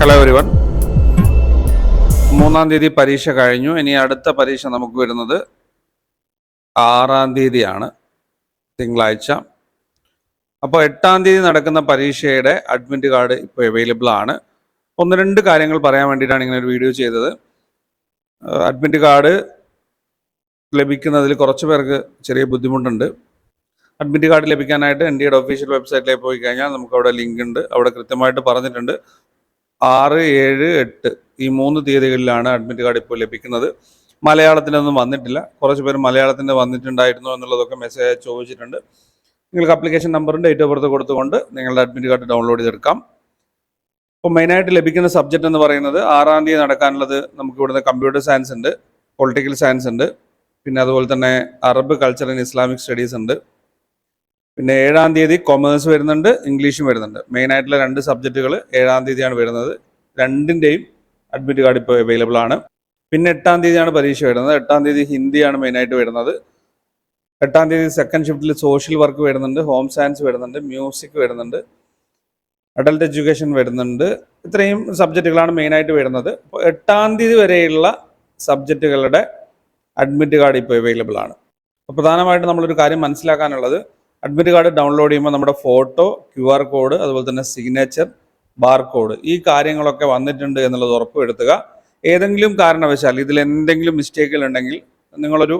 Hello everyone മൂന്നാം തീയതി പരീക്ഷ കഴിഞ്ഞു. ഇനി അടുത്ത പരീക്ഷ നമുക്ക് വരുന്നത് ആറാം തീയതിയാണ് തിങ്കളാഴ്ച. അപ്പോൾ എട്ടാം തീയതി നടക്കുന്ന പരീക്ഷയുടെ അഡ്മിറ്റ് കാർഡ് ഇപ്പോൾ അവൈലബിൾ ആണ്. ഒന്ന് രണ്ട് കാര്യങ്ങൾ പറയാൻ വേണ്ടിയിട്ടാണ് ഇങ്ങനെ ഒരു വീഡിയോ ചെയ്തത്. അഡ്മിറ്റ് കാർഡ് ലഭിക്കുന്നതിൽ കുറച്ച് പേർക്ക് ചെറിയ ബുദ്ധിമുട്ടുണ്ട്. അഡ്മിറ്റ് കാർഡ് ലഭിക്കാനായിട്ട് എൻ ഡിയുടെ ഒഫീഷ്യൽ വെബ്സൈറ്റിലേക്ക് പോയി കഴിഞ്ഞാൽ നമുക്ക് അവിടെ ലിങ്ക് ഉണ്ട്. അവിടെ കൃത്യമായിട്ട് പറഞ്ഞിട്ടുണ്ട്. ആറ് ഏഴ് എട്ട് ഈ മൂന്ന് തീയതികളിലാണ് അഡ്മിറ്റ് കാർഡ് ഇപ്പോൾ ലഭിക്കുന്നത്. മലയാളത്തിനൊന്നും വന്നിട്ടില്ല. കുറച്ച് പേര് മലയാളത്തിന് വന്നിട്ടുണ്ടായിരുന്നു എന്നുള്ളതൊക്കെ മെസ്സേജ് ചോദിച്ചിട്ടുണ്ട്. നിങ്ങൾക്ക് അപ്ലിക്കേഷൻ നമ്പറും ഡേറ്റ് ഓഫ് ബർത്ത് കൊടുത്തുകൊണ്ട് നിങ്ങളുടെ അഡ്മിറ്റ് കാർഡ് ഡൗൺലോഡ് ചെയ്തെടുക്കാം. അപ്പോൾ മെയിനായിട്ട് ലഭിക്കുന്ന സബ്ജക്റ്റ് എന്ന് പറയുന്നത് ആറാം തീയതി നടക്കാനുള്ളത് നമുക്ക് ഇവിടുന്ന് കമ്പ്യൂട്ടർ സയൻസ് ഉണ്ട് പൊളിറ്റിക്കൽ സയൻസ് ഉണ്ട് പിന്നെ അതുപോലെ തന്നെ Arab culture and Islamic studies ഉണ്ട്. പിന്നെ ഏഴാം തീയതി കൊമേഴ്സ് വരുന്നുണ്ട് ഇംഗ്ലീഷും വരുന്നുണ്ട്. മെയിൻ ആയിട്ടുള്ള രണ്ട് സബ്ജക്റ്റുകൾ ഏഴാം തീയതിയാണ് വരുന്നത്. രണ്ടിന്റെയും അഡ്മിറ്റ് കാർഡ് ഇപ്പോൾ അവൈലബിൾ ആണ്. പിന്നെ എട്ടാം തീയതിയാണ് പരീക്ഷ വരുന്നത്. എട്ടാം തീയതി ഹിന്ദിയാണ് മെയിനായിട്ട് വരുന്നത്. എട്ടാം തീയതി സെക്കൻഡ് ഷിഫ്റ്റിൽ സോഷ്യൽ വർക്ക് വരുന്നുണ്ട് ഹോം സയൻസ് വരുന്നുണ്ട് മ്യൂസിക് വരുന്നുണ്ട് അഡൽട്ട് എഡ്യൂക്കേഷൻ വരുന്നുണ്ട്. ഇത്രയും സബ്ജക്റ്റുകളാണ് മെയിനായിട്ട് വരുന്നത്. അപ്പോൾ എട്ടാം തീയതി വരെയുള്ള സബ്ജക്റ്റുകളുടെ അഡ്മിറ്റ് കാർഡ് ഇപ്പോൾ അവൈലബിൾ ആണ്. പ്രധാനമായിട്ടും നമ്മളൊരു കാര്യം മനസ്സിലാക്കാനുള്ളത് അഡ്മിറ്റ് കാർഡ് ഡൗൺലോഡ് ചെയ്യുമ്പോൾ നമ്മുടെ ഫോട്ടോ ക്യു ആർ കോഡ് അതുപോലെ തന്നെ സിഗ്നേച്ചർ ബാർ കോഡ് ഈ കാര്യങ്ങളൊക്കെ വന്നിട്ടുണ്ട് എന്നുള്ളത് ഉറപ്പുവരുത്തുക. ഏതെങ്കിലും കാരണവശാൽ ഇതിൽ എന്തെങ്കിലും മിസ്റ്റേക്കുകൾ ഉണ്ടെങ്കിൽ നിങ്ങളൊരു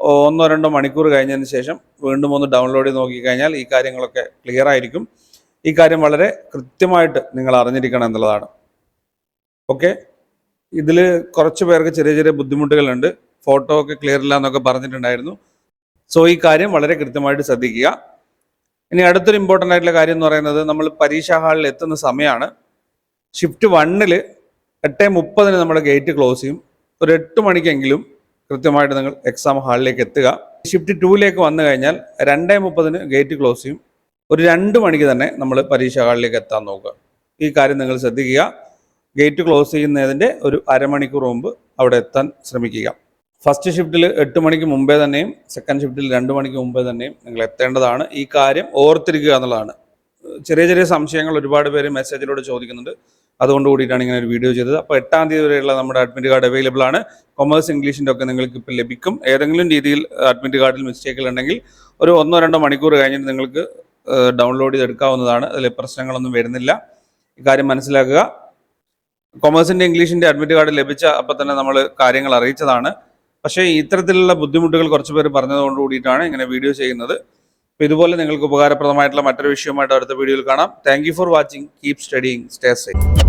ഒന്നോ രണ്ടോ മണിക്കൂർ കഴിഞ്ഞതിന് ശേഷം വീണ്ടും ഒന്ന് ഡൗൺലോഡ് ചെയ്ത് നോക്കിക്കഴിഞ്ഞാൽ ഈ കാര്യങ്ങളൊക്കെ ക്ലിയർ ആയിരിക്കും. ഈ കാര്യം വളരെ കൃത്യമായിട്ട് നിങ്ങൾ അറിഞ്ഞിരിക്കണം എന്നുള്ളതാണ്. ഓക്കെ ഇതിൽ കുറച്ച് പേർക്ക് ചെറിയ ചെറിയ ബുദ്ധിമുട്ടുകളുണ്ട്. ഫോട്ടോ ഒക്കെ ക്ലിയർ ഇല്ല എന്നൊക്കെ പറഞ്ഞിട്ടുണ്ടായിരുന്നു. സോ ഈ കാര്യം വളരെ കൃത്യമായിട്ട് ശ്രദ്ധിക്കുക. ഇനി അടുത്തൊരു ഇമ്പോർട്ടന്റ് ആയിട്ടുള്ള കാര്യം എന്ന് പറയുന്നത് നമ്മൾ പരീക്ഷാ ഹാളിൽ എത്തുന്ന സമയമാണ് ഷിഫ്റ്റ് വണ്ണിൽ എട്ട് മുപ്പതിന് നമ്മുടെ ഗേറ്റ് ക്ലോസ് ചെയ്യും. ഒരു എട്ട് മണിക്കെങ്കിലും കൃത്യമായിട്ട് നിങ്ങൾ എക്സാം ഹാളിലേക്ക് എത്തുക. ഷിഫ്റ്റ് ടൂവിലേക്ക് വന്നു കഴിഞ്ഞാൽ രണ്ടേ മുപ്പതിന് ഗേറ്റ് ക്ലോസ് ചെയ്യും. ഒരു രണ്ട് മണിക്ക് തന്നെ നമ്മൾ പരീക്ഷാ ഹാളിലേക്ക് എത്താൻ നോക്കുക. ഈ കാര്യം നിങ്ങൾ ശ്രദ്ധിക്കുക. ഗേറ്റ് ക്ലോസ് ചെയ്യുന്നതിന്റെ ഒരു അരമണിക്കൂർ മുമ്പ് അവിടെ എത്താൻ ശ്രമിക്കുക. ഫസ്റ്റ് ഷിഫ്റ്റിൽ എട്ട് മണിക്ക് മുമ്പേ തന്നെയും സെക്കൻഡ് ഷിഫ്റ്റിൽ രണ്ട് മണിക്ക് മുമ്പേ തന്നെയും നിങ്ങൾ എത്തേണ്ടതാണ്. ഈ കാര്യം ഓർത്തിരിക്കുക എന്നുള്ളതാണ്. ചെറിയ ചെറിയ സംശയങ്ങൾ ഒരുപാട് പേര് മെസ്സേജിലൂടെ ചോദിക്കുന്നുണ്ട്. അതുകൊണ്ട് കൂടിയിട്ടാണ് ഇങ്ങനെ ഒരു വീഡിയോ ചെയ്തത്. അപ്പോൾ എട്ടാം തീയതി വരെയുള്ള നമ്മുടെ അഡ്മിറ്റ് കാർഡ് അവൈലബിൾ ആണ്. കൊമേഴ്സ് ഇംഗ്ലീഷിന്റെ ഒക്കെ നിങ്ങൾക്ക് ഇപ്പോൾ ലഭിക്കും. ഏതെങ്കിലും രീതിയിൽ അഡ്മിറ്റ് കാർഡിൽ മിസ്റ്റേക്കുകൾ ഉണ്ടെങ്കിൽ ഒരു ഒന്നോ രണ്ടോ മണിക്കൂർ കഴിഞ്ഞിട്ട് നിങ്ങൾക്ക് ഡൗൺലോഡ് ചെയ്തെടുക്കാവുന്നതാണ്. അതിൽ പ്രശ്നങ്ങളൊന്നും വരുന്നില്ല. ഇക്കാര്യം മനസ്സിലാക്കുക. കൊമേഴ്സിന്റെ ഇംഗ്ലീഷിന്റെ അഡ്മിറ്റ് കാർഡ് ലഭിച്ച അപ്പോൾ തന്നെ നമ്മൾ കാര്യങ്ങൾ അറിയിച്ചതാണ്. പക്ഷേ ഇത്തരത്തിലുള്ള ബുദ്ധിമുട്ടുകൾ കുറച്ച് പേര് പറഞ്ഞതുകൊണ്ട് കൂടിയിട്ടാണ് ഇങ്ങനെ വീഡിയോ ചെയ്യുന്നത്. അപ്പോൾ ഇതുപോലെ നിങ്ങൾക്ക് ഉപകാരപ്രദമായിട്ടുള്ള മറ്റൊരു വിഷയമായിട്ട് അടുത്ത വീഡിയോയിൽ കാണാം. Thank for watching keep studying stay safe